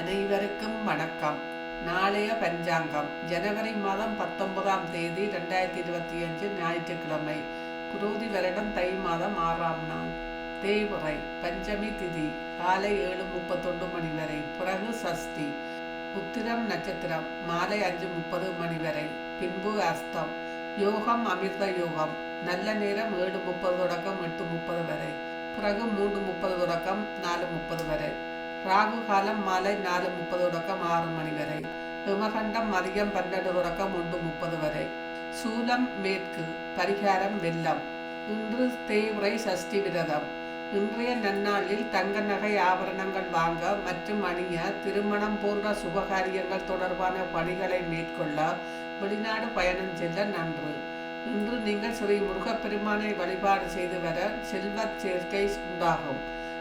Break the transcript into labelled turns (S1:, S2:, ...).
S1: அனைவருக்கும் வணக்கம். நாளைய பஞ்சாங்கம். ஜனவரி மாதம் பத்தொன்பதாம் தேதி ரெண்டாயிரத்தி இருபத்தி அஞ்சு ஞாயிற்றுக்கிழமை. குரோதி வருடம் தை மாதம் ஆறாம் நாள். தேய்முறை பஞ்சமி திதி. காலை ஏழு முப்பத்தொன்று மணி வரை. பிறகு சஷ்டி. உத்திரம் நட்சத்திரம். மாலை அஞ்சு முப்பது மணி வரை. பின்பு அஸ்தம். யோகம் அமிர்த யோகம். நல்ல நேரம் ஏழு முப்பது தொடக்கம் எட்டு முப்பது வரை. பிறகு மூன்று முப்பது தொடக்கம் நாலு முப்பது வரை. ராகு காலம் மாலை நாலு முப்பது தொடக்கம் ஆறு மணி வரை. ஹிமகண்டம் மதியம் பன்னெண்டு தொடக்கம் ஒன்று முப்பது வரை. சூலம் மேற்கு பரிகாரம் வெள்ளம். இன்று தேய்வுரை சஷ்டி விரதம். இன்றைய நன்னாளில் தங்க நகை ஆபரணங்கள் வாங்க மற்றும் அணிய திருமணம் போன்ற சுபகாரியங்கள் தொடர்பான பணிகளை மேற்கொள்ள வெளிநாடு பயணம் செல்ல நன்று. இன்று நீங்கள் ஸ்ரீ முருகப்பெருமானை வழிபாடு செய்து வர செல்வ சேர்க்கை உண்டாகும்.